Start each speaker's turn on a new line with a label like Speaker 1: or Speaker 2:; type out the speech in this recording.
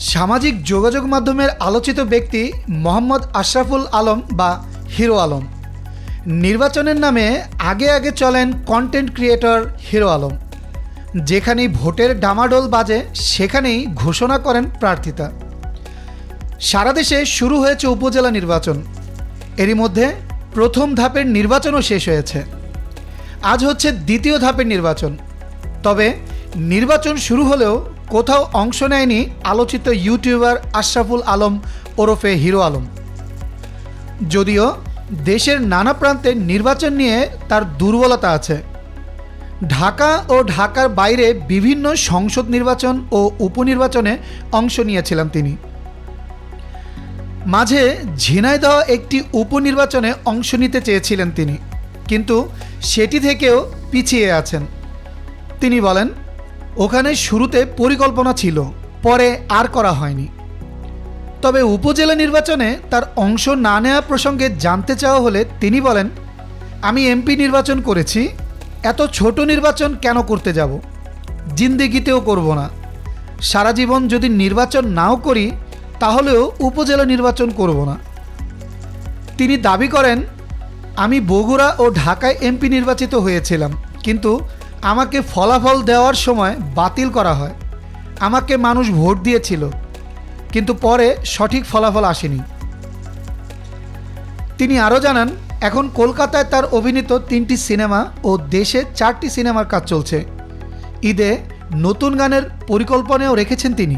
Speaker 1: সামাজিক যোগাযোগ মাধ্যমের আলোচিত ব্যক্তি মোহাম্মদ আশরাফুল আলম বা হিরো আলম। নির্বাচনের নামে আগে আগে চলেন কন্টেন্ট ক্রিয়েটর হিরো আলম। যেখানেই ভোটের ডামাডোল বাজে, সেখানেই ঘোষণা করেন প্রার্থিতা। সারা দেশে শুরু হয়েছে উপজেলা নির্বাচন। এরই মধ্যে প্রথম ধাপের নির্বাচনও শেষ হয়েছে। আজ হচ্ছে দ্বিতীয় ধাপের নির্বাচন। তবে নির্বাচন শুরু হলেও কোথাও অংশ নেয়নি আলোচিত ইউটিউবার আশরাফুল আলম ওরফে হিরো আলম। যদিও দেশের নানা প্রান্তে নির্বাচন নিয়ে তার দুর্বলতা আছে। ঢাকা ও ঢাকার বাইরে বিভিন্ন সংসদ নির্বাচন ও উপনির্বাচনে অংশ নিয়েছিলেন তিনি। মাঝে ঝিনাইদহ একটি উপনির্বাচনে অংশ নিতে চেয়েছিলেন তিনি। কিন্তু সেটি থেকেও পিছিয়ে আছেন। তিনি বলেন, ওখানে শুরুতে পরিকল্পনা ছিল, পরে আর করা হয়নি। তবে উপজেলা নির্বাচনে তার অংশ না নেওয়া প্রসঙ্গে জানতে চাওয়া হলে তিনি বলেন, আমি এমপি নির্বাচন করেছি, এত ছোট নির্বাচন কেন করতে যাব? জিন্দেগিতেও করব না। সারা জীবন যদি নির্বাচন নাও করি, তাহলেও উপজেলা নির্বাচন করব না। তিনি দাবি করেন আমি বগুড়া ও ঢাকায় এমপি নির্বাচিত হয়েছিলাম, কিন্তু আমাকে ফলাফল দেওয়ার সময় বাতিল করা হয়। আমাকে মানুষ ভোট দিয়েছিল, কিন্তু পরে সঠিক ফলাফল আসেনি। তিনি আরও জানান, এখন কলকাতায় তার অভিনীত তিনটি সিনেমা ও দেশে চারটি সিনেমার কাজ চলছে। ঈদে নতুন গানের পরিকল্পনাও রেখেছেন তিনি।